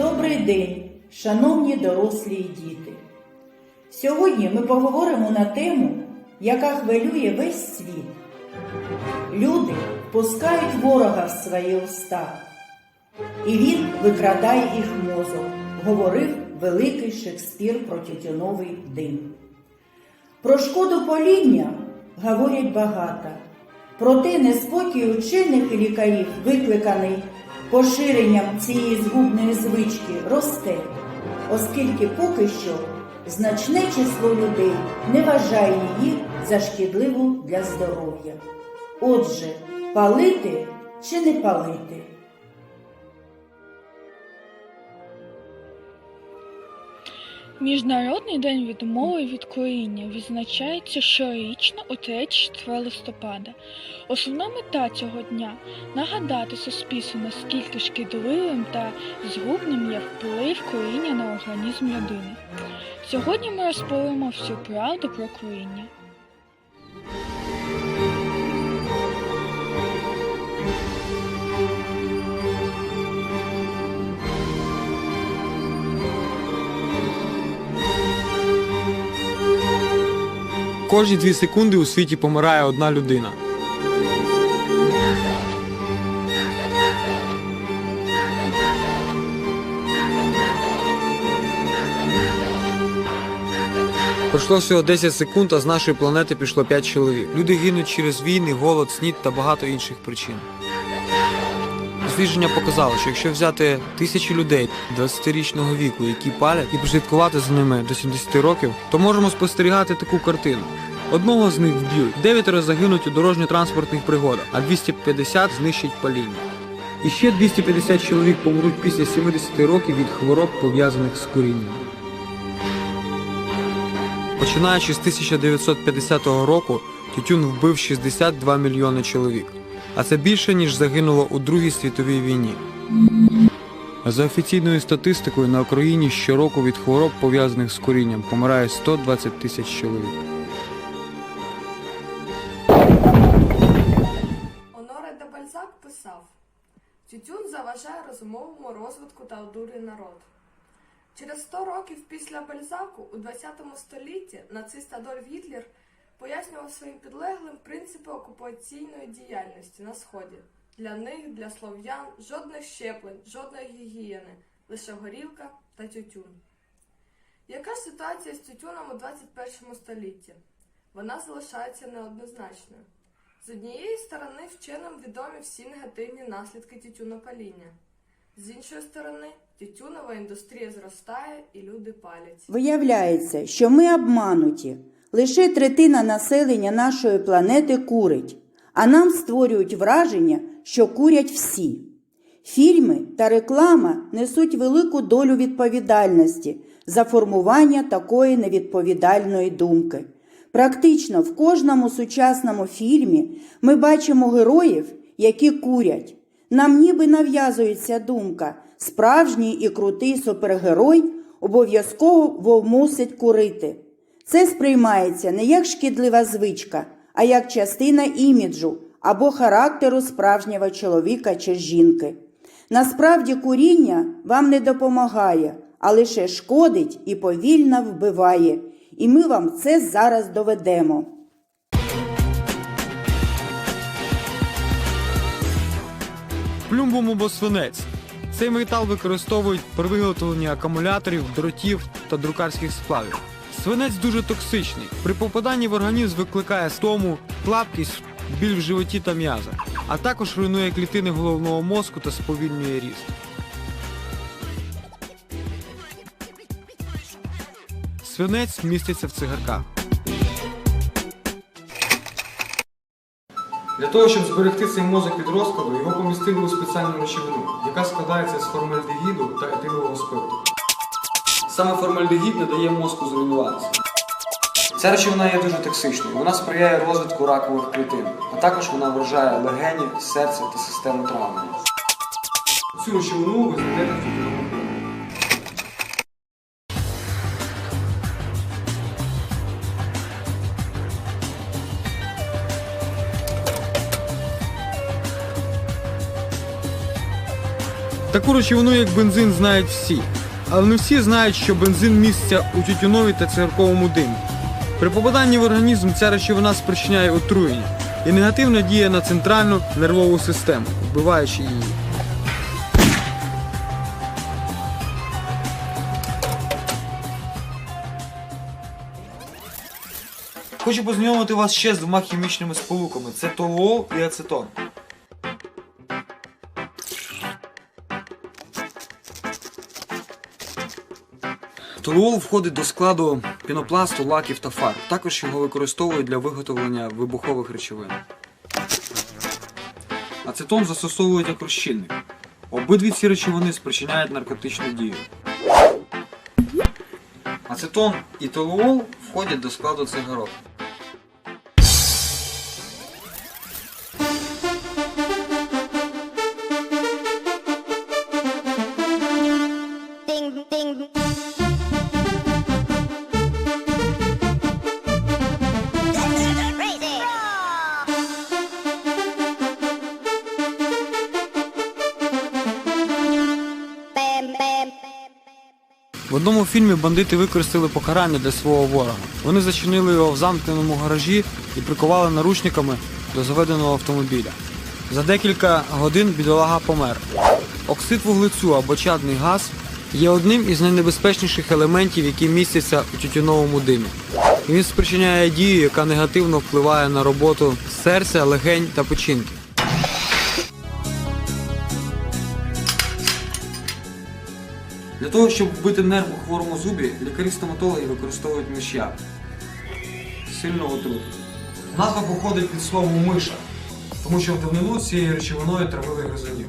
Добрий день, шановні дорослі і діти. Сьогодні ми поговоримо на тему, яка хвилює весь світ. Люди пускають ворога в свої уста, і він викрадає їх мозок, говорив великий Шекспір про тютюновий дим. Про шкоду поління говорять багато. Проте неспокій учених і лікарів, викликаний поширенням цієї згубної звички, росте, оскільки поки що значне число людей не вважає її за шкідливу для здоров'я. Отже, палити чи не палити? Міжнародний день відмови від куріння відзначається щорічно у 3-4 листопада. Основна мета цього дня нагадати суспільству, наскільки шкідливим та згубним є вплив куріння на організм людини. Сьогодні ми розповімо всю правду про куріння. Кожні дві секунди у світі помирає одна людина. Пройшло всього 10 секунд, а з нашої планети пішло 5 чоловік. Люди гинуть через війни, голод, снід та багато інших причин. Дослідження показало, що якщо взяти тисячі людей 20-річного віку, які палять, і прослідкувати за ними до 70 років, то можемо спостерігати таку картину. Одного з них вб'ють, дев'ятеро загинуть у дорожньо-транспортних пригодах, а 250 знищать паління. І ще 250 чоловік помруть після 70 років від хвороб, пов'язаних з курінням. Починаючи з 1950 року, тютюн вбив 62 мільйони чоловік, а це більше, ніж загинуло у Другій світовій війні. За офіційною статистикою на Україні щороку від хвороб, пов'язаних з курінням, помирає 120 тисяч чоловік. Оноре де Бальзак писав: Тютюн заважає розумовому розвитку та одурює народ. Через 100 років після Бальзаку у 20 столітті нацист Адольф Гітлер пояснював своїм підлеглим принципи окупаційної діяльності на Сході. Для них, для слов'ян, жодних щеплень, жодної гігієни, лише горілка та тютюн. Яка ж ситуація з тютюном у 21 столітті? Вона залишається неоднозначною. З однієї сторони, вченим відомі всі негативні наслідки тютюнопаління. З іншої сторони, тютюнова індустрія зростає і люди палять. Виявляється, що ми обмануті. Лише третина населення нашої планети курить, а нам створюють враження, що курять всі. Фільми та реклама несуть велику долю відповідальності за формування такої невідповідальної думки. Практично в кожному сучасному фільмі ми бачимо героїв, які курять. Нам ніби нав'язується думка, справжній і крутий супергерой обов'язково мусить курити. Це сприймається не як шкідлива звичка, а як частина іміджу або характеру справжнього чоловіка чи жінки. Насправді куріння вам не допомагає, а лише шкодить і повільно вбиває. І ми вам це зараз доведемо. Плюмбум або свинець. Цей метал використовують при виготовленні акумуляторів, дротів та друкарських сплавів. Свинець дуже токсичний. При попаданні в організм викликає стому, слабкість, біль в животі та м'яза, а також руйнує клітини головного мозку та сповільнює ріст. Свинець міститься в цигарках. Для того, щоб зберегти цей мозок від розкладу, його помістили у спеціальну речовину, яка складається з формальдегіду та етилового спирту. Саме формальдегід не дає мозку зруйнуватися. Ця речовина є дуже токсичною. Вона сприяє розвитку ракових клітин, а також вона вражає легені, серце та систему травлення. Цю речовину ви знайдете в Таку речовину, як бензин, знають всі. Але не всі знають, що бензин міститься у тютюновій та цигарковому димі. При попаданні в організм ця речовина спричиняє отруєння і негативно діє на центральну нервову систему, вбиваючи її. Хочу познайомити вас ще з двома хімічними сполуками: це толуол і ацетон. Толуол входить до складу пінопласту, лаків та фарб. Також його використовують для виготовлення вибухових речовин. Ацетон застосовують як розчинник. Обидві ці речовини спричиняють наркотичну дію. Ацетон і толуол входять до складу цигарок. Одному фільмі бандити використали покарання для свого ворога. Вони зачинили його в замкненому гаражі і прикували наручниками до заведеного автомобіля. За декілька годин бідолага помер. Оксид вуглецю або чадний газ є одним із найнебезпечніших елементів, які містяться у тютюновому димі. Він спричиняє дію, яка негативно впливає на роботу серця, легень та печінки. Для того, щоб вбити нерв у хворому зубі, лікарі-стоматологи використовують миш'як. Сильно отруту. Назва походить від слова миша, тому що в давнину цією речовиною травили гризунів.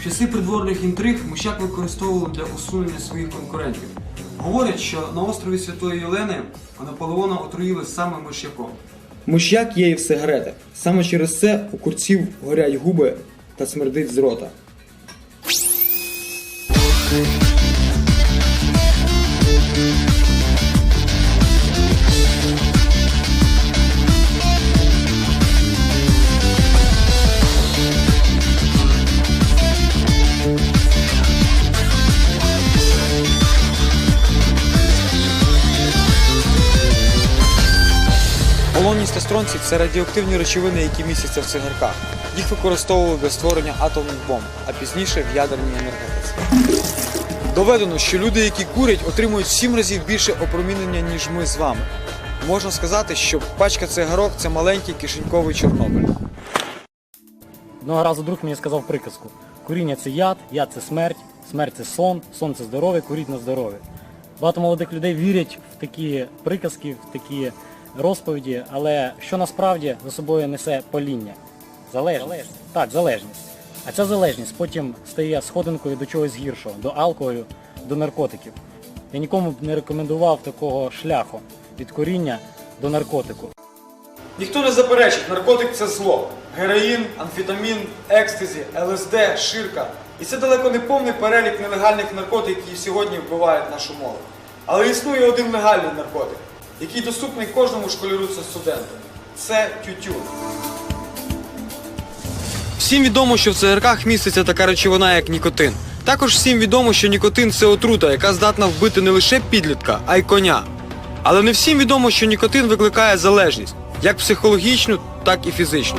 В часи придворних інтриг мишак використовували для усунення своїх конкурентів. Говорять, що на острові Святої Єлени Наполеона отруїли саме миш'яком. Миш'як є і в сигаретах. Саме через це у курців горять губи та смердить з рота. Полоність це радіоактивні речовини, які містяться в цигарках. Їх використовували для створення атомних бомб, а пізніше в ядерній енергетиці. Доведено, що люди, які курять, отримують 7 разів більше опромінення, ніж ми з вами. Можна сказати, що пачка цигарок це маленький кишеньковий Чорнобиль. Одного разу друг мені сказав приказку: куріння це яд, яд це смерть, смерть це сон, сон це здоров'я, куріть на здоров'я. Багато молодих людей вірять в такі приказки, в такі розповіді, але що насправді за собою несе паління? Залежність. Так, залежність. А ця залежність потім стає сходинкою до чогось гіршого, до алкоголю, до наркотиків. Я нікому б не рекомендував такого шляху від куріння до наркотику. Ніхто не заперечить, наркотик це зло. Героїн, амфетамін, екстазі, ЛСД, ширка. І це далеко не повний перелік нелегальних наркотиків, які сьогодні вбивають нашу молодь. Але існує один легальний наркотик, який доступний кожному школяру та студенту. Це тютюн. Всім відомо, що в цигарках міститься така речовина, як нікотин. Також всім відомо, що нікотин це отрута, яка здатна вбити не лише підлітка, а й коня. Але не всім відомо, що нікотин викликає залежність, як психологічну, так і фізичну.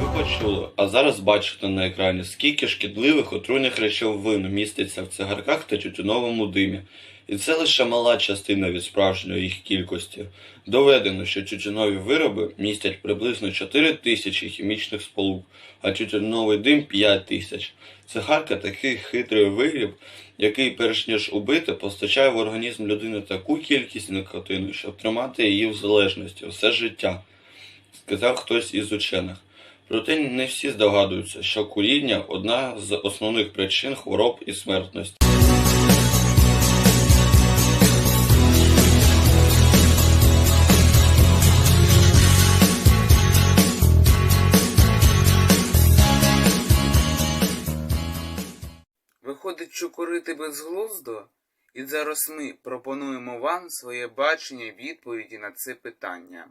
Ви почули, а зараз бачите на екрані, скільки шкідливих отруйних речовин міститься в цигарках та тютюновому димі. І це лише мала частина від справжньої їх кількості. Доведено, що тютюнові вироби містять приблизно 4 тисячі хімічних сполук, а тютюновий дим 5 тисяч. Цигарка такий хитрий виріб, який, перш ніж убити, постачає в організм людини таку кількість никотину, щоб тримати її в залежності все життя сказав хтось із учених. Проте не всі здогадуються, що куріння одна з основних причин хвороб і смертності. Виходить, що курити безглуздо? І зараз ми пропонуємо вам своє бачення відповіді на це питання.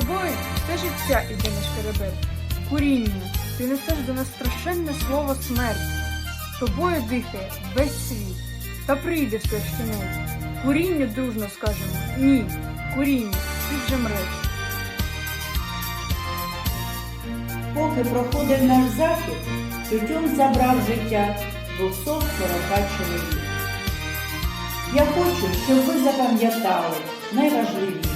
Тобою все життя іде на шкеребет. Куріння, ти несеш до нас страшенне слово смерть. Тобою дихає весь світ, та прийде все ж кінець. Курінню дружно скажемо ні, куріння, ти вже мрець. Поки проходив наш захід, тютюн забрав життя 240 чоловік. Я хочу, щоб ви запам'ятали найважливіше.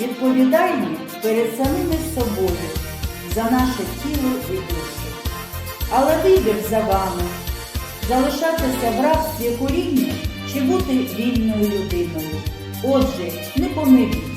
Відповідальні перед самими собою за наше тіло і душу. Але вибір за вами залишатися в рабстві коріння чи бути вільною людиною. Отже, не помиліть.